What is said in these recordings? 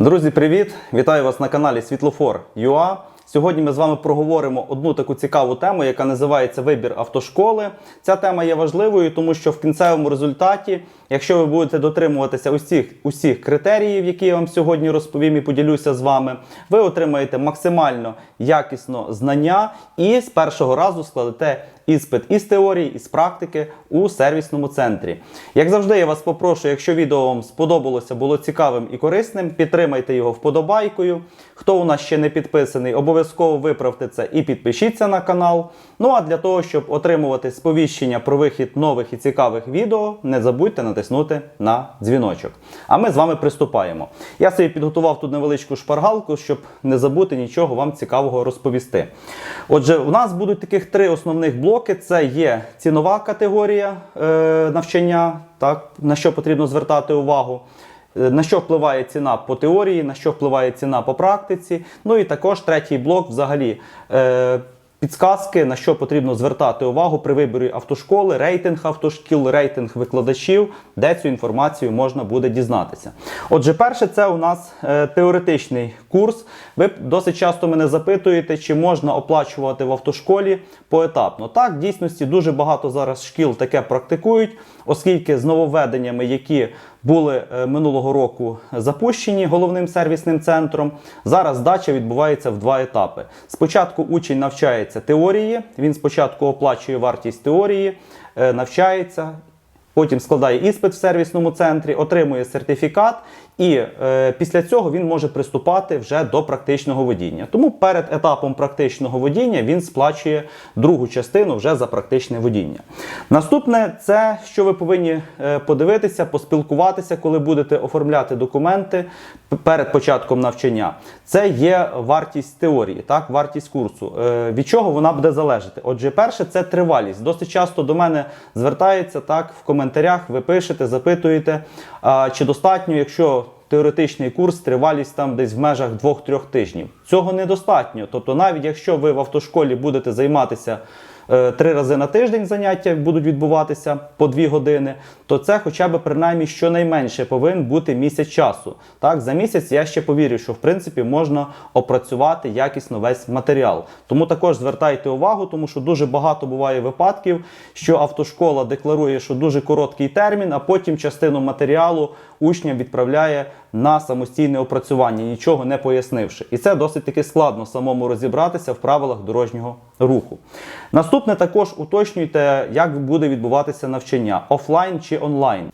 Друзі, привіт! Вітаю вас на каналі Світлофор ЮА. Сьогодні ми з вами проговоримо одну таку цікаву тему, яка називається вибір автошколи. Ця тема є важливою, тому що в кінцевому результаті, якщо ви будете дотримуватися усіх, усіх критеріїв, які я вам сьогодні розповім і поділюся з вами, ви отримаєте максимально якісно знання і з першого разу складете іспит із теорії, із практики у сервісному центрі. Як завжди, я вас попрошу, якщо відео вам сподобалося, було цікавим і корисним, підтримайте його вподобайкою. Хто у нас ще не підписаний, обов'язково виправте це і підпишіться на канал. Ну а для того, щоб отримувати сповіщення про вихід нових і цікавих відео, не забудьте натиснути на дзвіночок. А ми з вами приступаємо. Я собі підготував тут невеличку шпаргалку, щоб не забути нічого вам цікавого розповісти. Отже, у нас будуть таких три основних блоки: це є цінова категорія е, навчання, так, на що потрібно звертати увагу. Е, На що впливає ціна по теорії, на що впливає ціна по практиці. Ну і також третій блок взагалі. Підсказки, на що потрібно звертати увагу при виборі автошколи, рейтинг автошкіл, рейтинг викладачів, де цю інформацію можна буде дізнатися. Отже, перше, це у нас е, теоретичний курс. Ви досить часто мене запитуєте, чи можна оплачувати в автошколі поетапно. Так, в дійсності дуже багато зараз шкіл таке практикують, оскільки з нововведеннями, які були е, минулого року запущені головним сервісним центром. Зараз здача відбувається в два етапи. Спочатку учень навчається теорії, він спочатку оплачує вартість теорії, е, навчається. Потім складає іспит в сервісному центрі, отримує сертифікат, і е, після цього він може приступати вже до практичного водіння. Тому перед етапом практичного водіння він сплачує другу частину вже за практичне водіння. Наступне це що ви повинні е, подивитися, поспілкуватися, коли будете оформляти документи перед початком навчання. Це є вартість теорії, так, вартість курсу. Е, від чого вона буде залежати? Отже, перше, це тривалість. Досить часто до мене звертається так в коментарях. Ви пишете, запитуєте, а, чи достатньо, якщо теоретичний курс, тривалість там десь в межах 2-3 тижнів. Цього недостатньо. Тобто, навіть якщо ви в автошколі будете займатися три рази на тиждень заняття будуть відбуватися по дві години, то це хоча б принаймні щонайменше повинен бути місяць часу. Так, за місяць я ще повірю, що в принципі можна опрацювати якісно весь матеріал. Тому також звертайте увагу, тому що дуже багато буває випадків, що автошкола декларує, що дуже короткий термін, а потім частину матеріалу учня відправляє на самостійне опрацювання, нічого не пояснивши. І це досить таки складно самому розібратися в правилах дорожнього руху. Наступне також уточнюйте, як буде відбуватися навчання офлайн чи онлайн.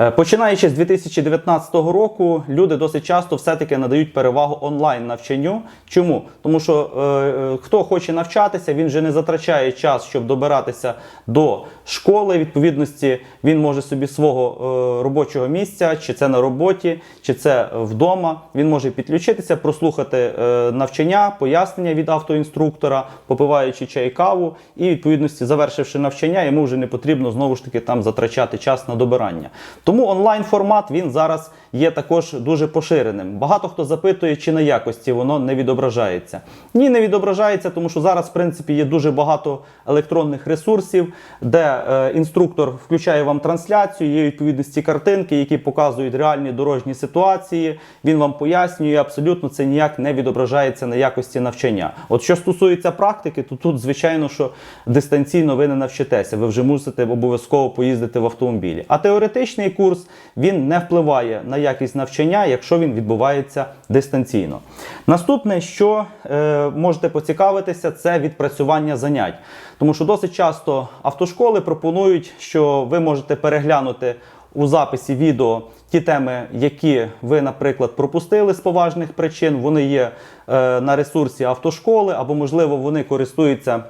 Е, Починаючи з 2019 року, люди досить часто все-таки надають перевагу онлайн навчанню. Чому? Тому що е, е, хто хоче навчатися, він вже не затрачає час, щоб добиратися до школи. Відповідності він може собі свого е, робочого місця, чи це на роботі, чи це вдома. Він може підключитися, прослухати е, навчання, пояснення від автоінструктора, попиваючи чай каву, і відповідності, завершивши навчання, йому вже не потрібно знову ж таки там затрачати час на добирання. Тому онлайн формат він зараз є також дуже поширеним. Багато хто запитує, чи на якості воно не відображається. Ні, не відображається, тому що зараз, в принципі, є дуже багато електронних ресурсів, де е, інструктор включає вам трансляцію, є відповідності картинки, які показують реальні дорожні ситуації. Він вам пояснює, абсолютно це ніяк не відображається на якості навчання. От що стосується практики, то тут, звичайно, що дистанційно ви не навчитеся. Ви вже мусите обов'язково поїздити в автомобілі. А теоретичний курс він не впливає на якість навчання, якщо він відбувається дистанційно. Наступне, що е, можете поцікавитися, це відпрацювання занять. Тому що досить часто автошколи пропонують, що ви можете переглянути у записі відео ті теми, які ви, наприклад, пропустили з поважних причин. Вони є е, на ресурсі автошколи, або, можливо, вони користуються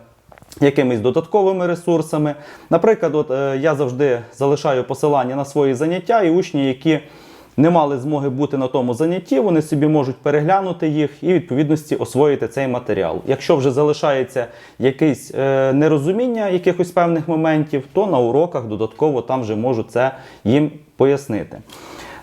якимись додатковими ресурсами. Наприклад, от, е, я завжди залишаю посилання на свої заняття, і учні, які не мали змоги бути на тому занятті, вони собі можуть переглянути їх і відповідності освоїти цей матеріал. Якщо вже залишається якесь е, нерозуміння якихось певних моментів, то на уроках додатково там вже можу це їм пояснити.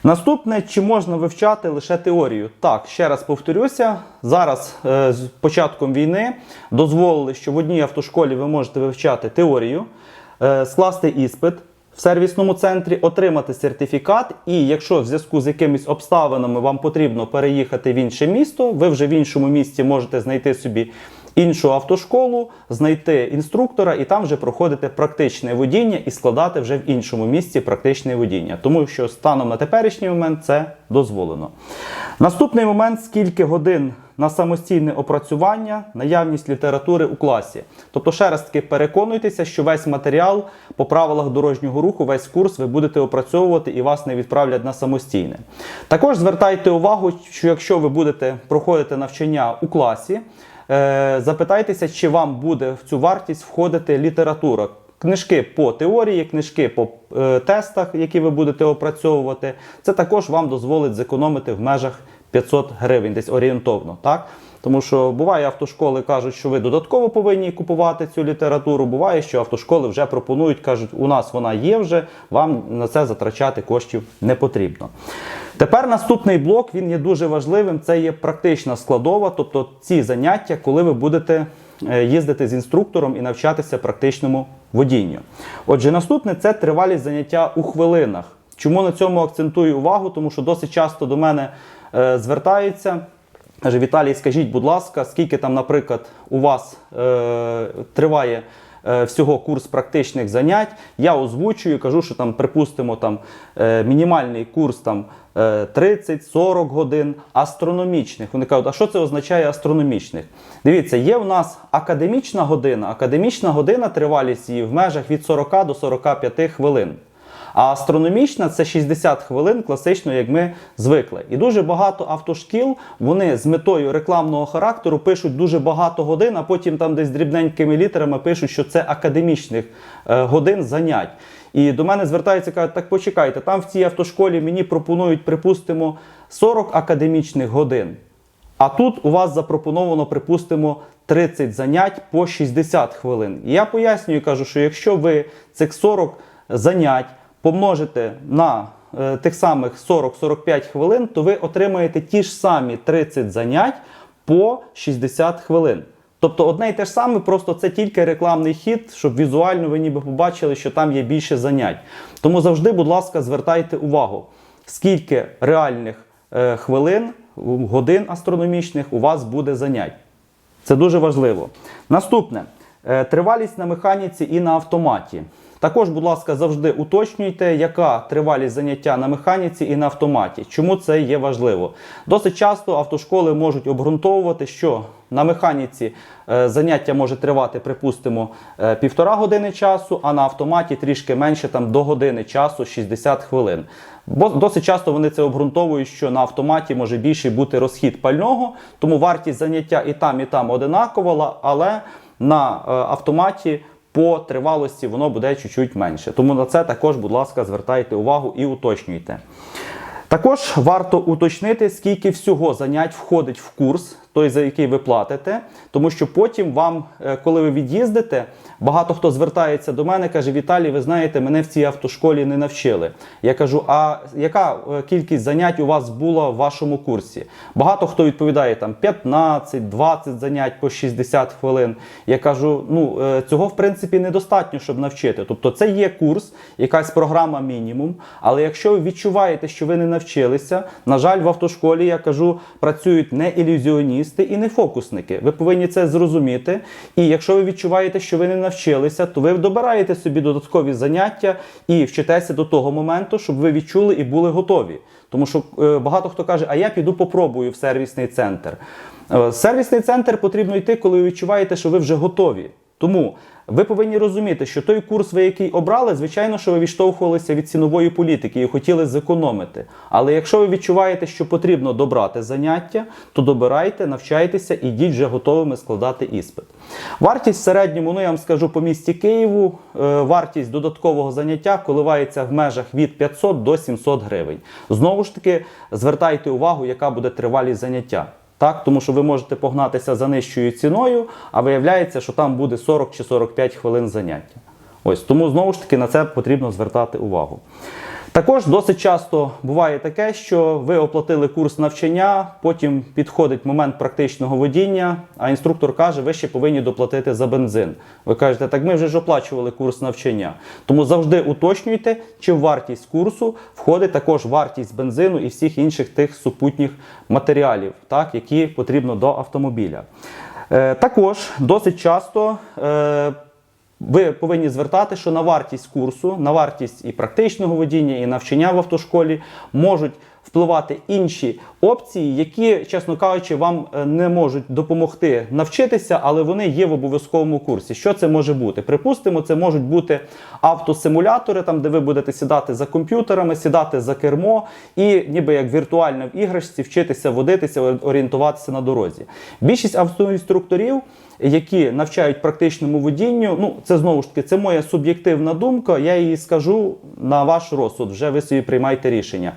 Наступне, чи можна вивчати лише теорію? Так, ще раз повторюся, зараз е, з початком війни дозволили, що в одній автошколі ви можете вивчати теорію, е, скласти іспит, в сервісному центрі, отримати сертифікат, і якщо в зв'язку з якимись обставинами вам потрібно переїхати в інше місто, ви вже в іншому місті можете знайти собі іншу автошколу, знайти інструктора і там вже проходити практичне водіння і складати вже в іншому місці практичне водіння. Тому що станом на теперішній момент це дозволено. Наступний момент: скільки годин на самостійне опрацювання, наявність літератури у класі. Тобто, ще раз таки переконуйтеся, що весь матеріал по правилах дорожнього руху, весь курс ви будете опрацьовувати і вас не відправлять на самостійне. Також звертайте увагу, що якщо ви будете проходити навчання у класі, запитайтеся, чи вам буде в цю вартість входити література. Книжки по теорії, книжки по е, тестах, які ви будете опрацьовувати, це також вам дозволить зекономити в межах 500 гривень, десь орієнтовно. Так? Тому що буває, автошколи кажуть, що ви додатково повинні купувати цю літературу. Буває, що автошколи вже пропонують, кажуть, у нас вона є вже, вам на це затрачати коштів не потрібно. Тепер наступний блок він є дуже важливим. Це є практична складова, тобто ці заняття, коли ви будете е, їздити з інструктором і навчатися практичному водінню. Отже, наступне це тривалість заняття у хвилинах. Чому на цьому акцентую увагу? Тому що досить часто до мене е, звертаються. Каже, Віталій, скажіть, будь ласка, скільки там, наприклад, у вас е, триває е, всього курс практичних занять? Я озвучую, кажу, що там, припустимо, там е, мінімальний курс там е, 30-40 годин астрономічних. Вони кажуть, а що це означає астрономічних? Дивіться, є в нас академічна година. Академічна година тривалість її в межах від 40 до 45 хвилин. А астрономічна це 60 хвилин, класично, як ми звикли. І дуже багато автошкіл вони з метою рекламного характеру пишуть дуже багато годин, а потім там десь дрібненькими літерами пишуть, що це академічних е, годин занять. І до мене звертаються кажуть, так почекайте, там в цій автошколі мені пропонують, припустимо, 40 академічних годин. А тут у вас запропоновано, припустимо, 30 занять по 60 хвилин. І я пояснюю, кажу, що якщо ви цих 40 занять помножите на е, тих самих 40-45 хвилин, то ви отримаєте ті ж самі 30 занять по 60 хвилин. Тобто одне і те ж саме, просто це тільки рекламний хід, щоб візуально ви ніби побачили, що там є більше занять. Тому завжди, будь ласка, звертайте увагу, скільки реальних е, хвилин, годин астрономічних у вас буде занять. Це дуже важливо. Наступне Е, тривалість на механіці і на автоматі. Також, будь ласка, завжди уточнюйте, яка тривалість заняття на механіці і на автоматі. Чому це є важливо? Досить часто автошколи можуть обґрунтовувати, що на механіці е, заняття може тривати, припустимо, е, півтора години часу, а на автоматі трішки менше там до години часу 60 хвилин. Бо досить часто вони це обґрунтовують, що на автоматі може більший бути розхід пального, тому вартість заняття і там, і там одинакова, але на е, автоматі по тривалості воно буде чуть-чуть менше. Тому на це також, будь ласка, звертайте увагу і уточнюйте. Також варто уточнити, скільки всього занять входить в курс, той, за який ви платите, тому що потім вам, е, коли ви від'їздите, багато хто звертається до мене, каже: Віталій, ви знаєте, мене в цій автошколі не навчили. Я кажу, а яка е, кількість занять у вас була в вашому курсі? Багато хто відповідає там 15-20 занять по 60 хвилин. Я кажу, ну е, цього в принципі недостатньо, щоб навчити. Тобто, це є курс, якась програма мінімум. Але якщо ви відчуваєте, що ви не навчилися, на жаль, в автошколі я кажу, працюють не ілюзіоністи і не фокусники. Ви повинні це зрозуміти. І якщо ви відчуваєте, що ви не навчилися, то ви добираєте собі додаткові заняття і вчитеся до того моменту, щоб ви відчули і були готові. Тому що е, багато хто каже, а я піду попробую в сервісний центр. Е, сервісний центр потрібно йти, коли ви відчуваєте, що ви вже готові. Тому ви повинні розуміти, що той курс, ви який обрали, звичайно, що ви відштовхувалися від цінової політики і хотіли зекономити. Але якщо ви відчуваєте, що потрібно добрати заняття, то добирайте, навчайтеся і йдіть вже готовими складати іспит. Вартість в середньому, ну я вам скажу по місті Києву, е, вартість додаткового заняття коливається в межах від 500 до 700 гривень. Знову ж таки, звертайте увагу, яка буде тривалість заняття. Так, тому що ви можете погнатися за нижчою ціною, а виявляється, що там буде 40 чи 45 хвилин заняття. Ось тому знову ж таки на це потрібно звертати увагу. Також досить часто буває таке, що ви оплатили курс навчання, потім підходить момент практичного водіння, а інструктор каже, ви ще повинні доплатити за бензин. Ви кажете, так ми вже ж оплачували курс навчання. Тому завжди уточнюйте, чи в вартість курсу входить також вартість бензину і всіх інших тих супутніх матеріалів, так, які потрібно до автомобіля. Е, також досить часто. Ви повинні звертати, що на вартість курсу, на вартість і практичного водіння, і навчання в автошколі можуть впливати інші опції, які, чесно кажучи, вам е, не можуть допомогти навчитися, але вони є в обов'язковому курсі. Що це може бути? Припустимо, це можуть бути автосимулятори, там де ви будете сідати за комп'ютерами, сідати за кермо і ніби як віртуально в іграшці вчитися водитися, орієнтуватися на дорозі. Більшість автоінструкторів які навчають практичному водінню. Ну, це знову ж таки це моя суб'єктивна думка. Я її скажу на ваш розсуд. Вже ви собі приймайте рішення.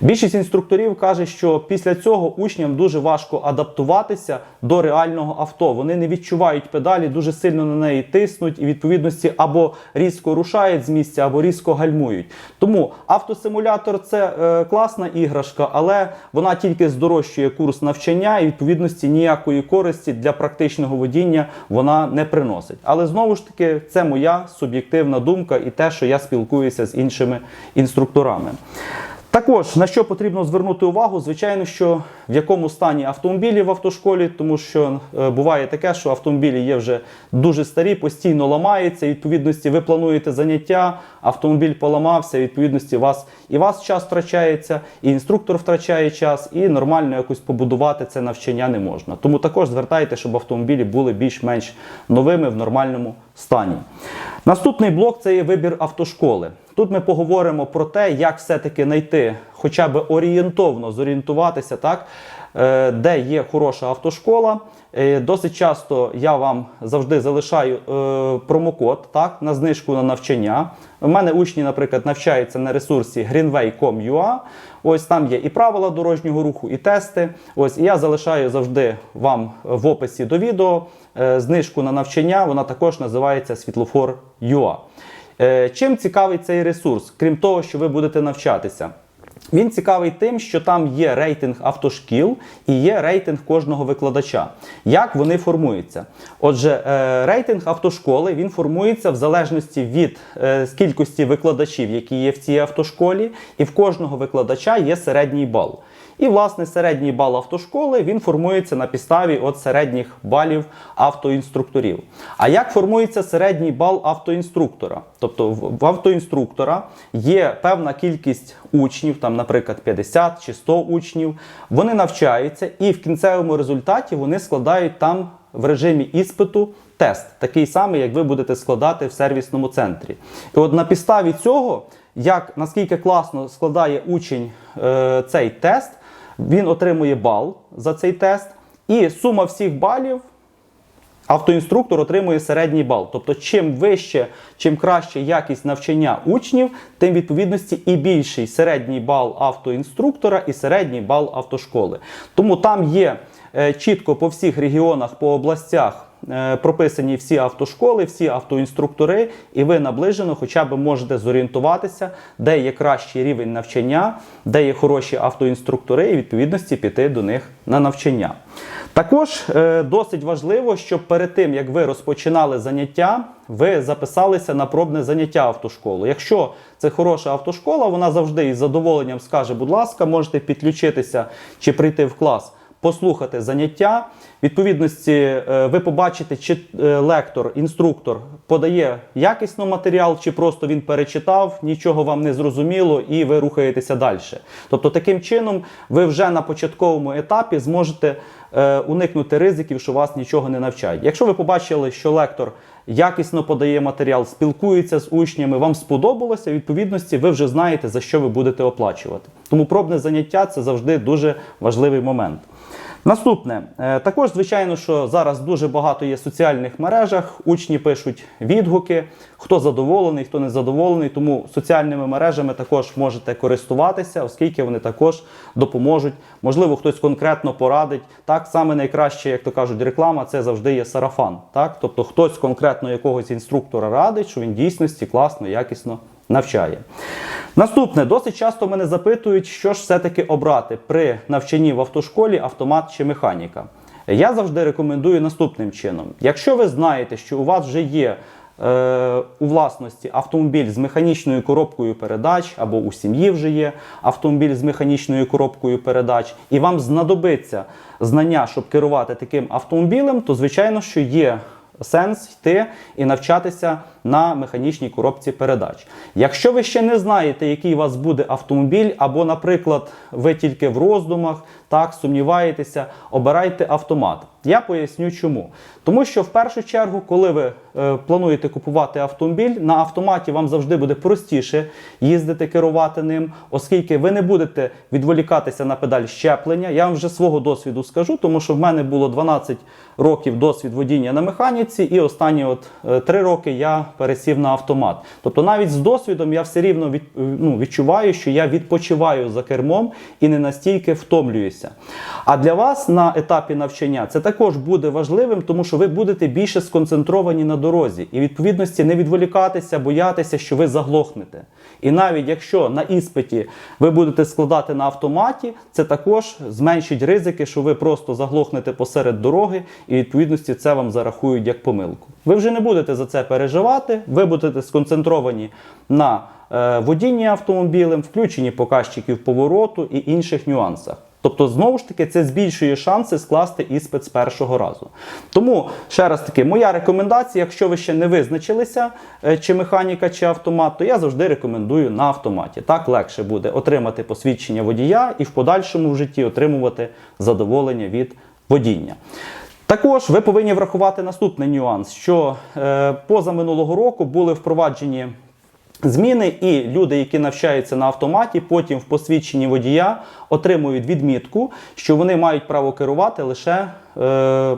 Більшість інструкторів каже, що після цього учням дуже важко адаптуватися до реального авто. Вони не відчувають педалі, дуже сильно на неї тиснуть і відповідності або різко рушають з місця, або різко гальмують. Тому автосимулятор це е, класна іграшка, але вона тільки здорожчує курс навчання і відповідності ніякої користі для практичного водіння водіння вона не приносить. Але знову ж таки, це моя суб'єктивна думка і те, що я спілкуюся з іншими інструкторами. Також на що потрібно звернути увагу, звичайно, що в якому стані автомобілі в автошколі, тому що е, буває таке, що автомобілі є вже дуже старі, постійно ламаються. Відповідності, ви плануєте заняття, автомобіль поламався. Відповідності, вас і вас час втрачається, і інструктор втрачає час, і нормально якось побудувати це навчання не можна. Тому також звертайте, щоб автомобілі були більш-менш новими в нормальному стані. Наступний блок це є вибір автошколи. Тут ми поговоримо про те, як все-таки знайти хоча б орієнтовно зорієнтуватися, так, де є хороша автошкола. Е, досить часто я вам завжди залишаю е, промокод так, на знижку на навчання. У мене учні, наприклад, навчаються на ресурсі greenway.com.ua. Ось там є і правила дорожнього руху, і тести. Ось і я залишаю завжди вам в описі до відео знижку на навчання. Вона також називається світлофор.ua. Е, чим цікавий цей ресурс, крім того, що ви будете навчатися? Він цікавий тим, що там є рейтинг автошкіл і є рейтинг кожного викладача. Як вони формуються? Отже, е, рейтинг автошколи він формується в залежності від е, кількості викладачів, які є в цій автошколі, і в кожного викладача є середній бал. І, власне, середній бал автошколи він формується на підставі от середніх балів автоінструкторів. А як формується середній бал автоінструктора? Тобто в автоінструктора є певна кількість учнів, там, наприклад, 50 чи 100 учнів. Вони навчаються, і в кінцевому результаті вони складають там в режимі іспиту тест, такий самий, як ви будете складати в сервісному центрі. І от на підставі цього, як наскільки класно складає учень е, цей тест, він отримує бал за цей тест, і сума всіх балів. Автоінструктор отримує середній бал. Тобто, чим вище, чим краще якість навчання учнів, тим відповідності і більший середній бал автоінструктора і середній бал автошколи. Тому там є чітко по всіх регіонах, по областях Е, прописані всі автошколи, всі автоінструктори, і ви наближено хоча б можете зорієнтуватися, де є кращий рівень навчання, де є хороші автоінструктори, і відповідності піти до них на навчання. Також е, досить важливо, щоб перед тим, як ви розпочинали заняття, ви записалися на пробне заняття автошколу. Якщо це хороша автошкола, вона завжди із задоволенням скаже, будь ласка, можете підключитися чи прийти в клас послухати заняття. Відповідності, е, ви побачите, чи е, лектор, інструктор подає якісно матеріал, чи просто він перечитав, нічого вам не зрозуміло, і ви рухаєтеся далі. Тобто, таким чином, ви вже на початковому етапі зможете е, уникнути ризиків, що вас нічого не навчають. Якщо ви побачили, що лектор якісно подає матеріал, спілкується з учнями, вам сподобалося, відповідності, ви вже знаєте, за що ви будете оплачувати. Тому пробне заняття це завжди дуже важливий момент. Наступне, е, також, звичайно, що зараз дуже багато є соціальних мережах, учні пишуть відгуки, хто задоволений, хто не задоволений. Тому соціальними мережами також можете користуватися, оскільки вони також допоможуть. Можливо, хтось конкретно порадить. Так саме найкраще, як то кажуть, реклама це завжди є сарафан. Так? Тобто хтось конкретно якогось інструктора радить, що він дійсності класно, якісно навчає. Наступне, досить часто мене запитують, що ж все-таки обрати при навчанні в автошколі автомат чи механіка. Я завжди рекомендую наступним чином: якщо ви знаєте, що у вас вже є е, у власності автомобіль з механічною коробкою передач, або у сім'ї вже є автомобіль з механічною коробкою передач, і вам знадобиться знання, щоб керувати таким автомобілем, то звичайно, що є сенс йти і навчатися на механічній коробці передач. Якщо ви ще не знаєте, який у вас буде автомобіль, або, наприклад, ви тільки в роздумах, так, сумніваєтеся, обирайте автомат. Я поясню чому. Тому що в першу чергу, коли ви е, плануєте купувати автомобіль, на автоматі вам завжди буде простіше їздити, керувати ним, оскільки ви не будете відволікатися на педаль щеплення. Я вам вже свого досвіду скажу, тому що в мене було 12 років досвід водіння на механіці, і останні от е, 3 роки я пересів на автомат. Тобто, навіть з досвідом я все рівно від, ну, відчуваю, що я відпочиваю за кермом і не настільки втомлююся. А для вас на етапі навчання це також буде важливим, тому що ви будете більше сконцентровані на дорозі і відповідності не відволікатися, боятися, що ви заглохнете. І навіть якщо на іспиті ви будете складати на автоматі, це також зменшить ризики, що ви просто заглохнете посеред дороги, і відповідності це вам зарахують як помилку. Ви вже не будете за це переживати, ви будете сконцентровані на е, водінні автомобілем, включенні показчиків повороту і інших нюансах. Тобто, знову ж таки, це збільшує шанси скласти іспит з першого разу. Тому, ще раз таки, моя рекомендація, якщо ви ще не визначилися, е, чи механіка, чи автомат, то я завжди рекомендую на автоматі. Так легше буде отримати посвідчення водія і в подальшому в житті отримувати задоволення від водіння. Також ви повинні врахувати наступний нюанс, що е, поза минулого року були впроваджені зміни, і люди, які навчаються на автоматі, потім в посвідченні водія отримують відмітку, що вони мають право керувати лише е,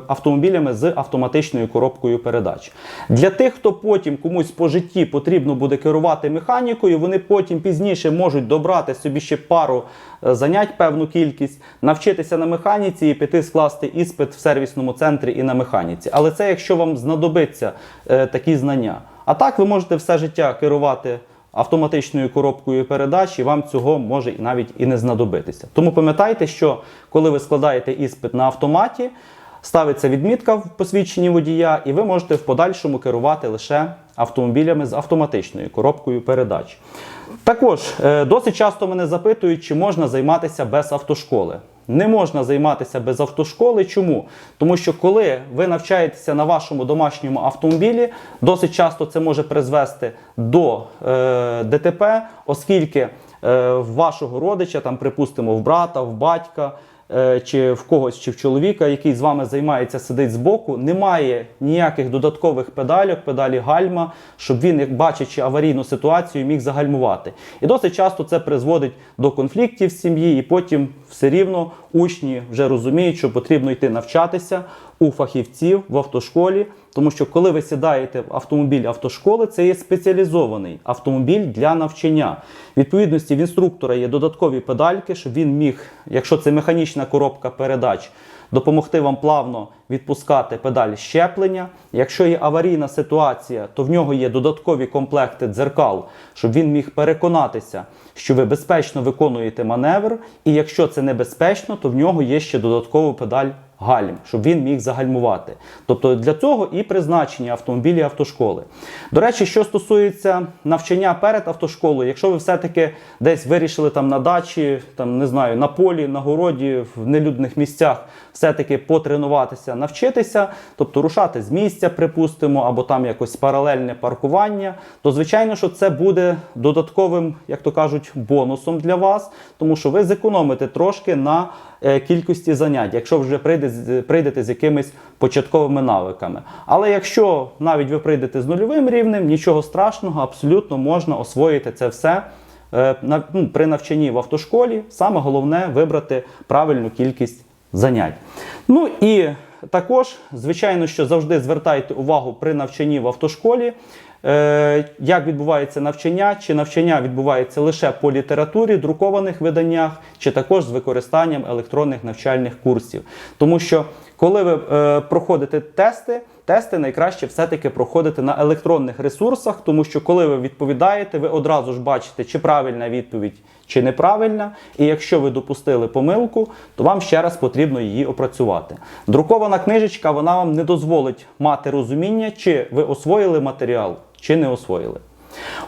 автомобілями з автоматичною коробкою передач. Для тих, хто потім комусь по житті потрібно буде керувати механікою, вони потім пізніше можуть добрати собі ще пару е, занять, певну кількість, навчитися на механіці і піти скласти іспит в сервісному центрі і на механіці. Але це якщо вам знадобиться е, такі знання. А так ви можете все життя керувати автоматичною коробкою передач, і вам цього може і навіть і не знадобитися. Тому пам'ятайте, що коли ви складаєте іспит на автоматі, ставиться відмітка в посвідченні водія, і ви можете в подальшому керувати лише автомобілями з автоматичною коробкою передач. Також е, досить часто мене запитують, чи можна займатися без автошколи. Не можна займатися без автошколи. Чому? Тому що коли ви навчаєтеся на вашому домашньому автомобілі, досить часто це може призвести до е, ДТП, оскільки е, вашого родича, там, припустимо, в брата, в батька. Е, Чи в когось, чи в чоловіка, який з вами займається, сидить збоку, немає ніяких додаткових педальок, педалі гальма, щоб він, як бачачи аварійну ситуацію, міг загальмувати. І досить часто це призводить до конфліктів в сім'ї, і потім все рівно учні вже розуміють, що потрібно йти навчатися у фахівців в автошколі, тому що коли ви сідаєте в автомобіль автошколи, це є спеціалізований автомобіль для навчання. Відповідності в інструктора є додаткові педальки, щоб він міг, якщо це механічна коробка передач, допомогти вам плавно відпускати педаль щеплення. Якщо є аварійна ситуація, то в нього є додаткові комплекти дзеркал, щоб він міг переконатися, що ви безпечно виконуєте маневр. І якщо це небезпечно, то в нього є ще додаткова педаль гальм, щоб він міг загальмувати. Тобто для цього і призначення автомобілі автошколи. До речі, що стосується навчання перед автошколою, якщо ви все-таки десь вирішили там на дачі, там не знаю, на полі, на городі, в нелюдних місцях все-таки потренуватися, навчитися, тобто рушати з місця, припустимо, або там якось паралельне паркування, то звичайно, що це буде додатковим, як то кажуть, бонусом для вас, тому що ви зекономите трошки на кількості занять, якщо вже прийде, прийдете з якимись початковими навиками. Але якщо навіть ви прийдете з нульовим рівнем, нічого страшного, абсолютно можна освоїти це все. е, ну, при навчанні в автошколі саме головне вибрати правильну кількість занять. Ну і також, звичайно, що завжди звертайте увагу при навчанні в автошколі, е, як відбувається навчання, чи навчання відбувається лише по літературі, друкованих виданнях, чи також з використанням електронних навчальних курсів. Тому що Коли ви е, проходите тести, тести найкраще все-таки проходити на електронних ресурсах, тому що коли ви відповідаєте, ви одразу ж бачите, чи правильна відповідь, чи неправильна. І якщо ви допустили помилку, то вам ще раз потрібно її опрацювати. Друкована книжечка вона вам не дозволить мати розуміння, чи ви освоїли матеріал, чи не освоїли.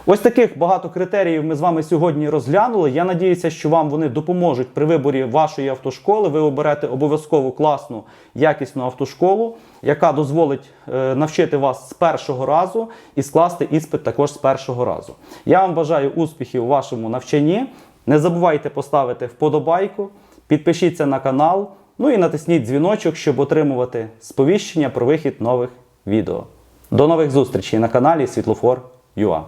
Ось таких багато критеріїв ми з вами сьогодні розглянули. Я надіюся, що вам вони допоможуть при виборі вашої автошколи. Ви оберете обов'язково класну, якісну автошколу, яка дозволить е, навчити вас з першого разу і скласти іспит також з першого разу. Я вам бажаю успіхів у вашому навчанні. Не забувайте поставити вподобайку, підпишіться на канал, ну і натисніть дзвіночок, щоб отримувати сповіщення про вихід нових відео. До нових зустрічей на каналі Світлофор.ua